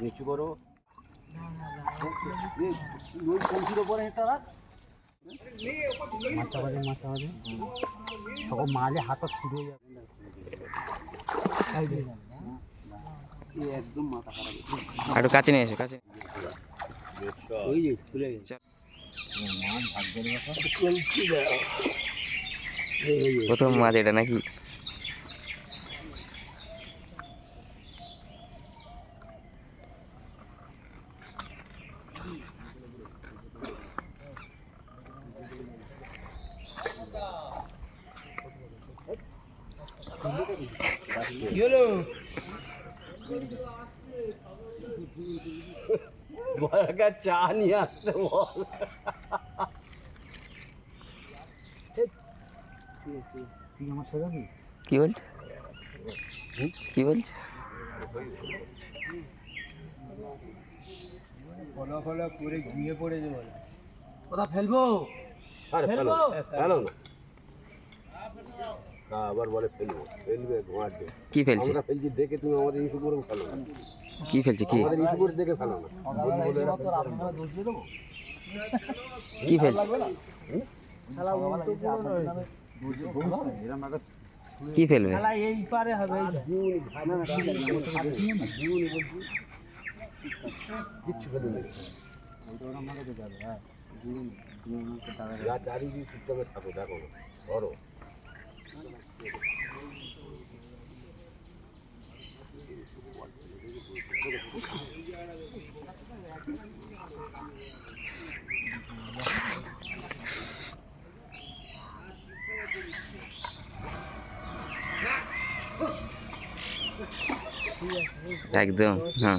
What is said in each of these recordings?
নিচু করো মাথা মাথা সব মালে হাতত ফুটে যাবে একদম মাথা খারাপ একটু কাছে নিয়ে এসো, কাছে। ওই খুলে গেছে প্রথম মাছ এটা নাকি? কি হলো বড়কা চা নিয়ে আসতে বল যাবি কি বলছে? কি বলছে? ফলো ফলো করে ঘুমিয়ে পড়েছে বলে। কোথা ফেলব। আরে ফেলো ফেলো না। হ্যাঁ, আবার বলে ফেলব ফেলবে ঘোয়ার দিয়ে কি ফেলছে? আমরা ফেলছি দেখে তুমি আমাদের ইস্যু করে ফেলো না। কি ফেলছে কি? আমাদের ইস্যু করে দেখে ফেলো না। কি ফেলছে? কি ফেলবে? এই পারে হবে কিচ্ছু ফেলে চারিদিকে থাকো দেখো ধরো। একদম হ্যাঁ।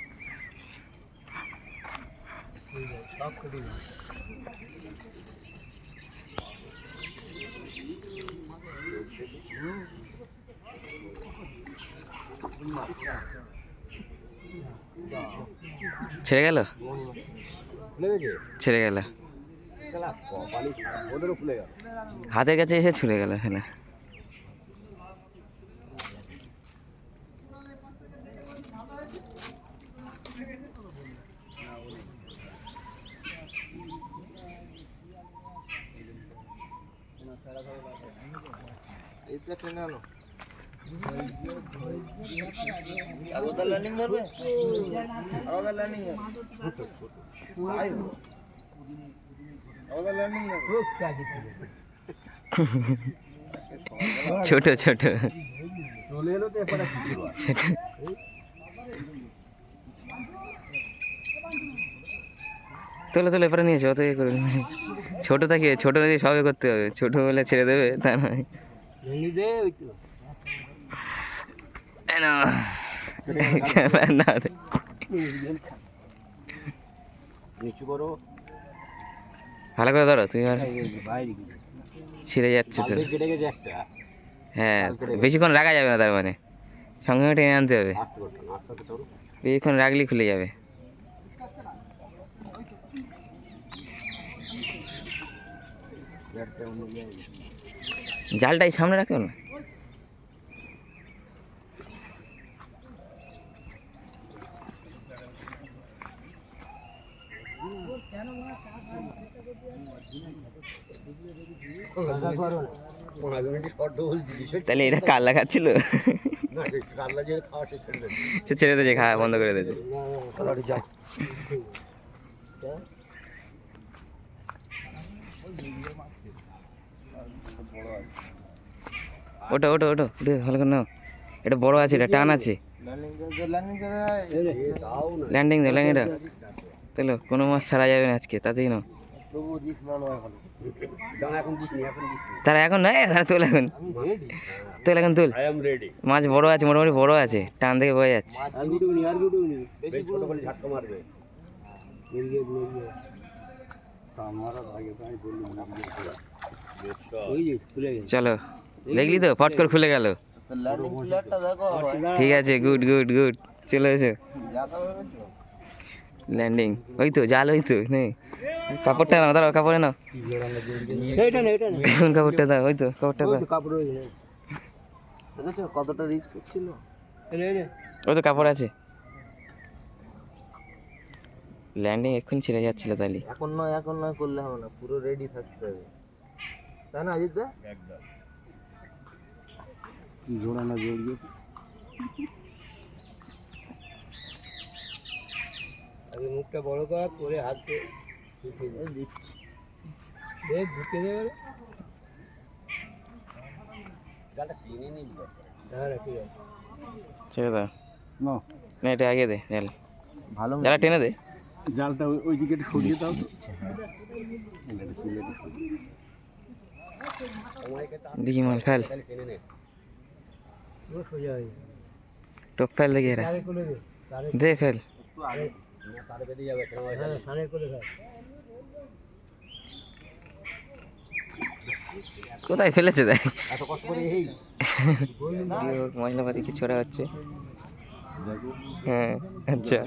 ছেড়ে গেল? ছেড়ে গেল। হাতের কাছে এসে ছুড়ে গেল হ্যাঁ ছোট ছোট। তোলে তোলে, এবারে নিয়েছো অত ইয়ে করে ছোট থাকে, ছোট সবে করতে হবে। ছোট বলে ছেড়ে দেবে, তা নয়। ভালো করে ধরো তুই আর ছিঁড়ে যাচ্ছে তো হ্যাঁ বেশিক্ষণ রাখা যাবে না তার মানে সঙ্গে সঙ্গে টেনে আনতে হবে বেশিক্ষণ রাখলেই খুলে যাবে একটা জালটাই সামনে রাখো না পনেরো মিনিট শর্ট বলছি তাহলে এটা কার লাগাচ্ছিল? সে ছেড়ে দিয়েছে খাওয়া বন্ধ করে দিয়েছে ওটা ওটা ওটা ওটা ভালো করে নাও। এটা বড় আছে, এটা টান আছে। ল্যান্ডিং দাও ল্যান্ডিং দাও তাহলে কোনো মাছ ছাড়া যাবে না আজকে, তাতেই নাও। তারা এখন নয়? তারা তোল এখন। তোল এখন, তুল। মাছ বড় আছে, মোটামুটি বড় আছে। টান থেকে বোঝা যাচ্ছে। চলো। দেখলি তো? ফট করে খুলে গেল। ঠিক আছে গুড গুড গুড চলে এসো। ল্যান্ডিং ওই তো জাল ওই তো নেই। কাপড়টা নাও দাঁড়াও কাপড়ে নাও। এখন কাপড়টা দাও ওই তো কাপড়টা দাও। কাপড় কতটা ওই তো কাপড় আছে। ল্যান্ডিং এক্ষুনি ছেড়ে যাচ্ছিল তাহলে। এখন নয় এখন নয় করলে হবে না পুরো রেডি থাকতে হবে। তাই না অজিত দা? না জড়িয়ে আগে মুখটা বড় কর করে হাতে দিচ্ছি। দেখ ঢুকে টেনে হ্যাঁ ঠিক আছে ছেড়ে দাও না না এটা আগে দে জাল ভালো জালা টেনে দে। জালটা ওই দিকে সরিয়ে দাও। দেখি মাল ফেল। টোপ ফেল দেখি এরা। দে ফেল। কোথায় ফেলেছে দেখ। ভিডিও মশলাপাতি কি ছোড়া হচ্ছে। হ্যাঁ আচ্ছা।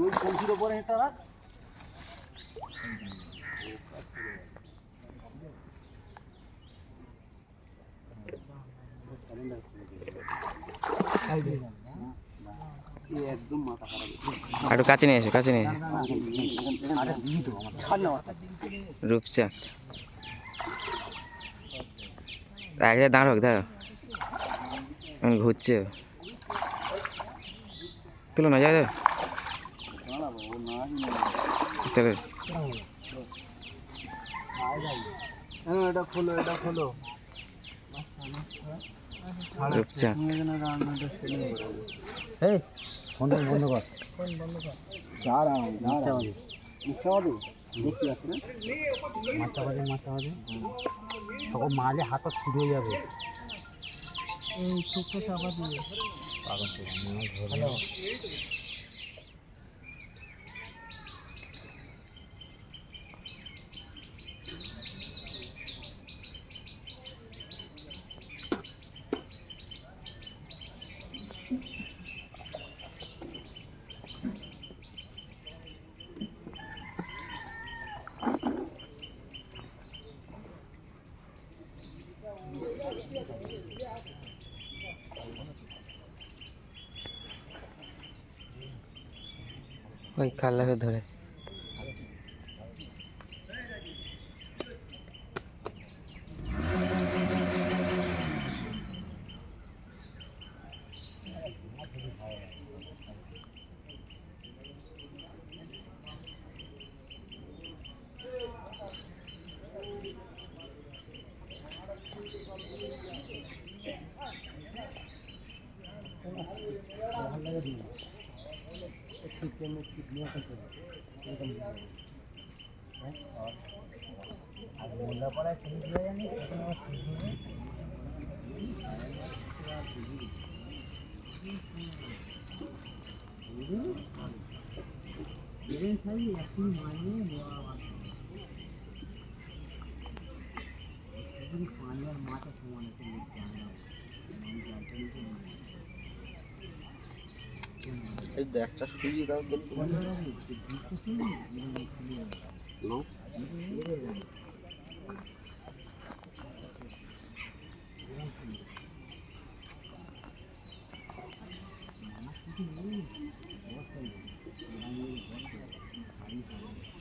ওই কলসির ওপরে এটা রাখ একদম মাথা খারাপ একটু কাছে নিয়ে এসো, কাছে নিয়ে এক জায়গায় দাঁড় হোক দেখো ঘুরছে। তুলো না, যাও চলো। এটা খোলো এটা খোলো। এই ফোনটা বন্ধ কর। দাঁড়াও দাঁড়াও মিথ্যাবাদী দেখতে পাচ্ছি না। মাথাবাদী মাথাবাদী সকল মালে হাত ছুটে যাবে। এই ছোট্ট চাপা দিয়ে হ্যালো। ওই কালারে ধরেছে सिक्के में कितने बोलना पड़ा खरीद लिया या नहीं सही अपनी मानिए पानी और माता समाने के लिए जाना এই একটা সুই দাও Thank you.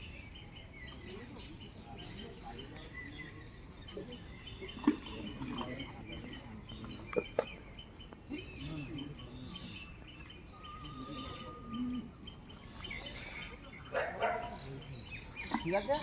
ঠিক আছে?